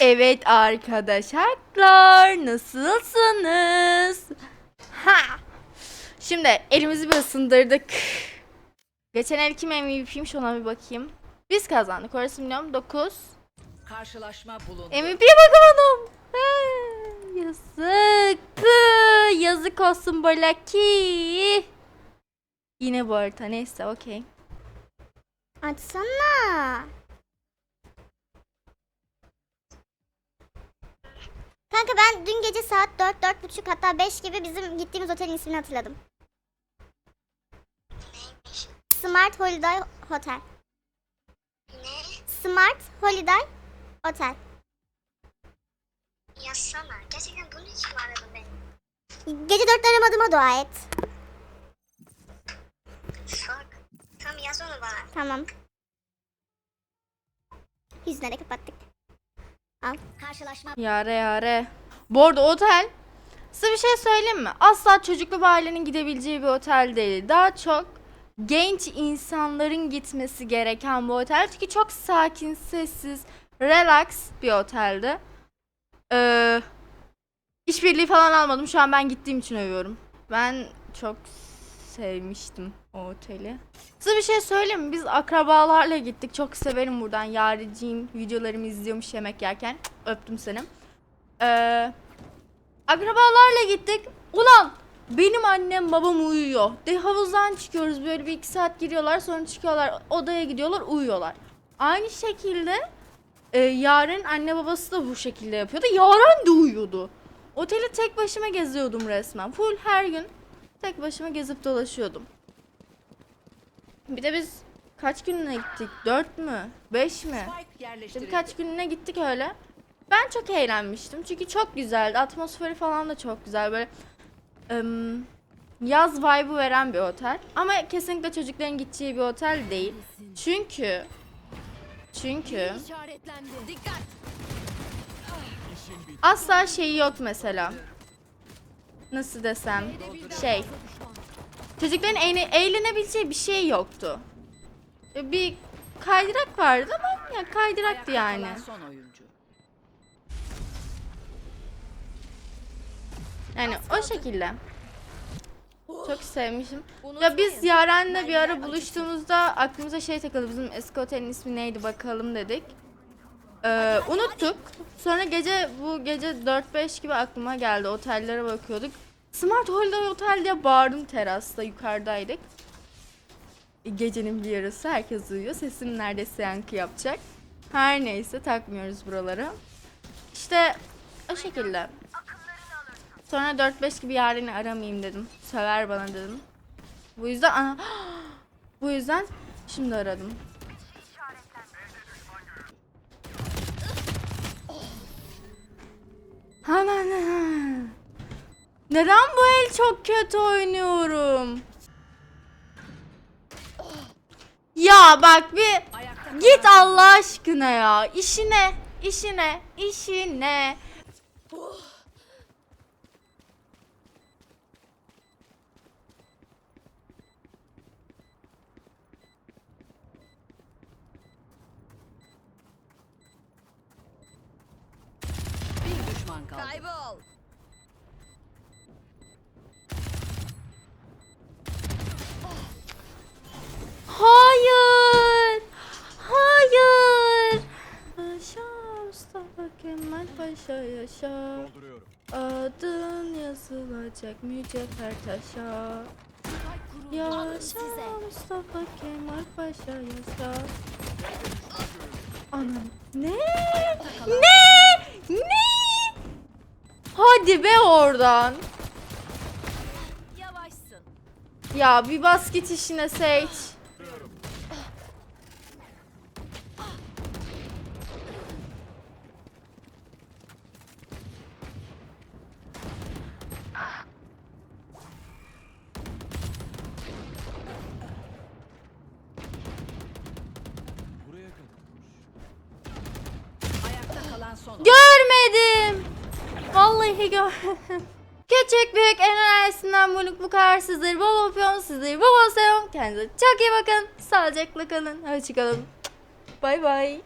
Evet arkadaşlar nasılsınız? Ha. Şimdi elimizi bir ısındırdık. Geçen el kim MVP'ymiş ona bir bakayım. Biz kazandık orası biliyorum 9. Karşılaşma bulundu. MVP'ye bakamadım. Ha, Yazık. Yazık olsun Balaki. Yine bu harita neyse okey. Açsana. Kanka ben dün gece saat 4, 4.30 hatta 5 gibi bizim gittiğimiz otelin ismini hatırladım. Smart Holiday Hotel. Ne? Smart Holiday Hotel. Yazsana. Gerçekten bunun için mi aradın beni? Gece 4'te aramadığıma dua et. Fuck. Tamam yaz onu bana. Tamam. Yüzüne de kapattık. Al. Karşılaşma Yare yare. Bu arada otel size bir şey söyleyeyim mi? Asla çocuklu bir ailenin gidebileceği bir otel değil. Daha çok genç insanların gitmesi gereken bir otel. Çünkü çok sakin, sessiz, relax bir oteldi. Ee, işbirliği falan almadım. Şu an ben gittiğim için övüyorum. Ben çok sevmiştim o oteli. Size bir şey söyleyeyim mi? Biz akrabalarla gittik. Çok severim buradan. Yariciğim videolarımı izliyormuş yemek yerken. Öptüm seni. Ee, akrabalarla gittik. Ulan benim annem babam uyuyor. De havuzdan çıkıyoruz böyle bir iki saat giriyorlar sonra çıkıyorlar odaya gidiyorlar uyuyorlar. Aynı şekilde e, Yaren anne babası da bu şekilde yapıyordu. Yaren de uyuyordu. Oteli tek başıma geziyordum resmen. Full her gün tek başıma gezip dolaşıyordum. Bir de biz kaç gününe gittik? Dört mü? Beş mi? İşte birkaç gününe gittik öyle. Ben çok eğlenmiştim. Çünkü çok güzeldi. Atmosferi falan da çok güzel. Böyle ım, yaz vibe'ı veren bir otel. Ama kesinlikle çocukların gideceği bir otel değil. Çünkü çünkü asla şeyi yok mesela. Nasıl desem şey. Çocukların eğne- eğlenebileceği bir şey yoktu. E, Bir kaydırak vardı ama ya kaydıraktı yani. Yani o şekilde. Çok sevmişim. Ya biz Yaren'le bir ara buluştuğumuzda aklımıza şey takıldı. Bizim eski otelin ismi neydi bakalım dedik. Ee, unuttuk. Sonra gece bu gece 4-5 gibi aklıma geldi. Otellere bakıyorduk. Smart Holiday Otel diye bağırdım terasta yukarıdaydık. E, Gecenin bir yarısı herkes uyuyor. Sesim neredeyse yankı yapacak. Her neyse takmıyoruz buraları. İşte o şekilde. Sonra 4-5 gibi Yaren'i aramayayım dedim. Söver bana dedim. Bu yüzden ana bu yüzden şimdi aradım. Hemen. Neden bu el çok kötü oynuyorum? Ya bak bir git Allah aşkına ya. İşine, işine, işine. bir düşman kaldı. Kaybol. Hayır. Hayır. Yaşa Mustafa Kemal Paşa yaşa. Adın yazılacak mücevher taşa. Yaşa Mustafa Kemal Paşa yaşa. Anam. Ne? Ne? Ne? Hadi be oradan. Yavaşsın. Ya bir basket işine Sage. Görmedim. Vallahi görmedim. Küçük büyük en önemlisinden bulduk bu kadar sizleri bol öpüyorum sizleri bol seviyorum. Kendinize çok iyi bakın. Sağlıcakla kalın. Hoşçakalın. Bay bay.